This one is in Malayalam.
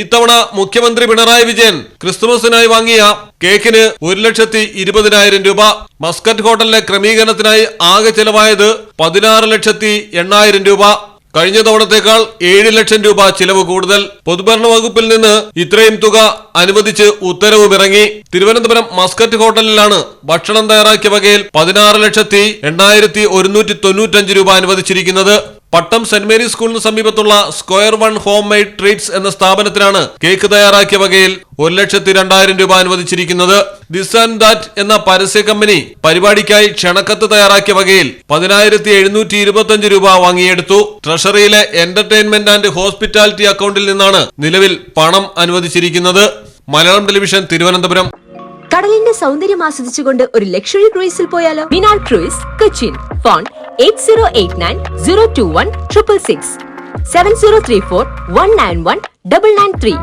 ഇത്തവണ മുഖ്യമന്ത്രി പിണറായി വിജയൻ ക്രിസ്തുമസിനായി വാങ്ങിയ കേക്കിന് ഒരു ലക്ഷത്തി ഇരുപതിനായിരം രൂപ. മസ്കറ്റ് ഹോട്ടലിലെ ക്രമീകരണത്തിനായി ആകെ ചെലവായത് പതിനാറ് ലക്ഷത്തി എണ്ണായിരം രൂപ. കഴിഞ്ഞ തവണത്തേക്കാൾ ഏഴ് ലക്ഷം രൂപ ചിലവ് കൂടുതൽ. പൊതുഭരണ വകുപ്പിൽ നിന്ന് ഇത്രയും തുക അനുവദിച്ച് ഉത്തരവും ഇറങ്ങി തിരുവനന്തപുരം മസ്കറ്റ് ഹോട്ടലിലാണ് ഭക്ഷണം തയ്യാറാക്കിയ വകയിൽ പതിനാറ് ലക്ഷത്തി എണ്ണായിരത്തി ഒരുന്നൂറ്റി തൊണ്ണൂറ്റഞ്ച് രൂപ അനുവദിച്ചിരിക്കുന്നത്. പട്ടം സെന്റ് മേരീസ് സ്കൂളിന് സമീപത്തുള്ള square one home made treats എന്ന സ്ഥാപനത്തിനാണ് കേക്ക് തയ്യാറാക്കിയ വകയിൽ ഒരു ലക്ഷത്തി രണ്ടായിരം രൂപ അനുവദിച്ചിരിക്കുന്നത്. ദിസ് ആൻഡ് ദാറ്റ് എന്ന പരസ്യ കമ്പനി പരിപാടിക്കായി ക്ഷണക്കത്ത് തയ്യാറാക്കിയ വകയിൽ പതിനായിരത്തി എഴുന്നൂറ്റി ഇരുപത്തിയഞ്ച് രൂപ വാങ്ങിയെടുത്തു. ട്രഷറിയിലെ എന്റർടൈൻമെന്റ് ആൻഡ് ഹോസ്പിറ്റാലിറ്റി അക്കൗണ്ടിൽ നിന്നാണ് നിലവിൽ പണം അനുവദിച്ചിരിക്കുന്നത്. മലയാളം ടെലിവിഷൻ തിരുവനന്തപുരം. കടലിന്റെ സൗന്ദര്യം ആസ്വദിച്ചുകൊണ്ട് ഒരു ലക്ഷറി ക്രൂയിസിൽ പോയാലോ? മിനാൾ ക്രൂയിസ് കൊച്ചിൻ ഫോൺ 8089 021 7034 191 993